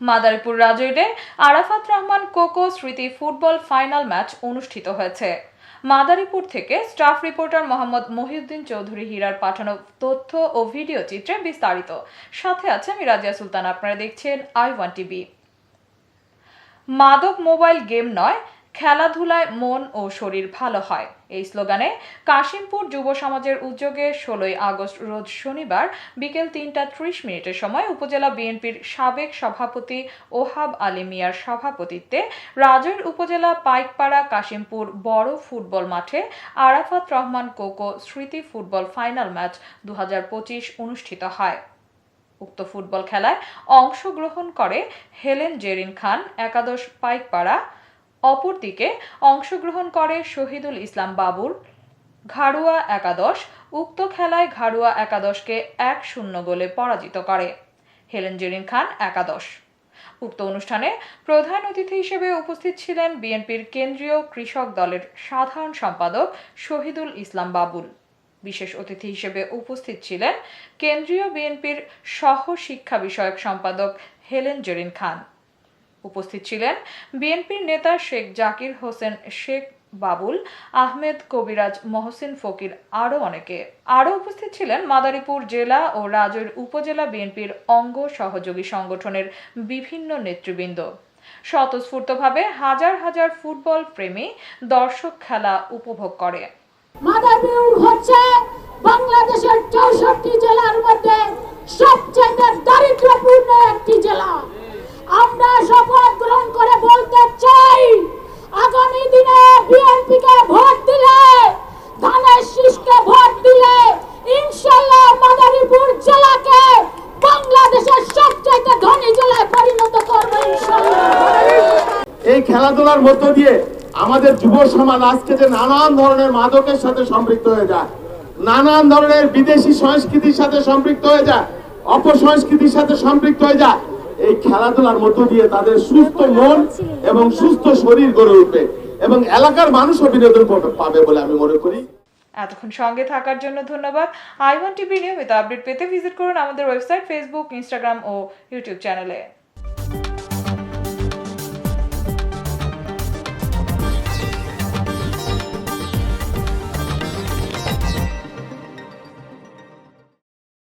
মাদারীপুর রাজৈডে আরাফাত রহমান কোকো স্মৃতি football final match অনুষ্ঠিত হয়েছে। মাদারীপুর থেকে স্টাফ রিপোর্টার মোহাম্মদ মহিউদ্দিন চৌধুরী হীরার পাঠানো তথ্য ও ভিডিও চিত্রে বিস্তারিত। সাথে আছে আমি রাজিয়া সুলতান, আপনারা দেখছেন আই ওয়ান টিভি মাদক মোবাইল গেম নয় খেলাধুলায় মন ও শরীর ভালো হয়। এই স্লোগানে কাশিমপুর যুব সমাজের উদ্যোগে ষোলোই আগস্ট রোজ শনিবার বিকেল তিনটা ত্রিশ মিনিটের সময় উপজেলা বিএনপির সাবেক সভাপতি ওহাব আলী মিয়ার সভাপতিত্বে রাজৈর উপজেলা পাইকপাড়া কাশিমপুর বড় ফুটবল মাঠে আরাফাত রহমান কোকো স্মৃতি ফুটবল ফাইনাল ম্যাচ দু হাজার পঁচিশ অনুষ্ঠিত হয়। উক্ত ফুটবল খেলায় অংশগ্রহণ করে হেলেন জেরিন খান, একাদশ পাইকপাড়া অপরদিকে অংশগ্রহণ করে শহীদুল ইসলাম বাবুল, ঘাড়ুয়া একাদশ, উক্ত খেলায় ঘাড়ুয়া একাদশকে এক শূন্য গোলে পরাজিত করে। হেলেন জেরিন খান একাদশ। উক্ত অনুষ্ঠানে প্রধান অতিথি হিসেবে উপস্থিত ছিলেন বিএনপির কেন্দ্রীয় কৃষক দলের সাধারণ সম্পাদক শহীদুল ইসলাম বাবুল। বিশেষ অতিথি হিসেবে উপস্থিত ছিলেন কেন্দ্রীয় বিএনপির সহ শিক্ষা বিষয়ক সম্পাদক হেলেন জেরিন খান। উপস্থিত ছিলেন বিএনপির নেতা শেখ জাকির হোসেন, শেখ বাবুল, আহমেদ কবিরাজ, মহসিন ফকির আরও অনেকে। আরও উপস্থিত ছিলেন মাদারীপুর জেলা ও রাজৈর উপজেলা বিএনপির অঙ্গ সহযোগী সংগঠনের বিভিন্ন নেতৃবৃন্দ। স্বতঃস্ফূর্তভাবে হাজার হাজার ফুটবল প্রেমী দর্শক খেলা উপভোগ করে। মাদারীপুর হচ্ছে বাংলাদেশের চৌষট্টি জেলার মধ্যে সবচেয়ে খেলাধুলার মধ্য দিয়ে আমাদের যুব সমাজ আজকে যে নানান ধরনের মাদকের সাথে সম্পৃক্ত হয়ে যায়, নানান ধরনের বিদেশি সংস্কৃতির সাথে সম্পৃক্ত হয়ে যায়, অপসংস্কৃতির সাথে সম্পৃক্ত হয়ে যায়, এই খেলাধুলার মধ্য দিয়ে তাদের সুস্থ মন এবং সুস্থ শরীর গড়ে উঠবে এবং এলাকার মানুষও বিনোদন পাবে বলে আমি মনে করি। এতক্ষণ সঙ্গে থাকার জন্য ধন্যবাদ। আই ওয়ান টিভি নিয়মিত আপডেট পেতে ভিজিট করুন আমাদের ওয়েবসাইট ফেসবুক ইনস্টাগ্রাম ও ইউটিউব চ্যানেলে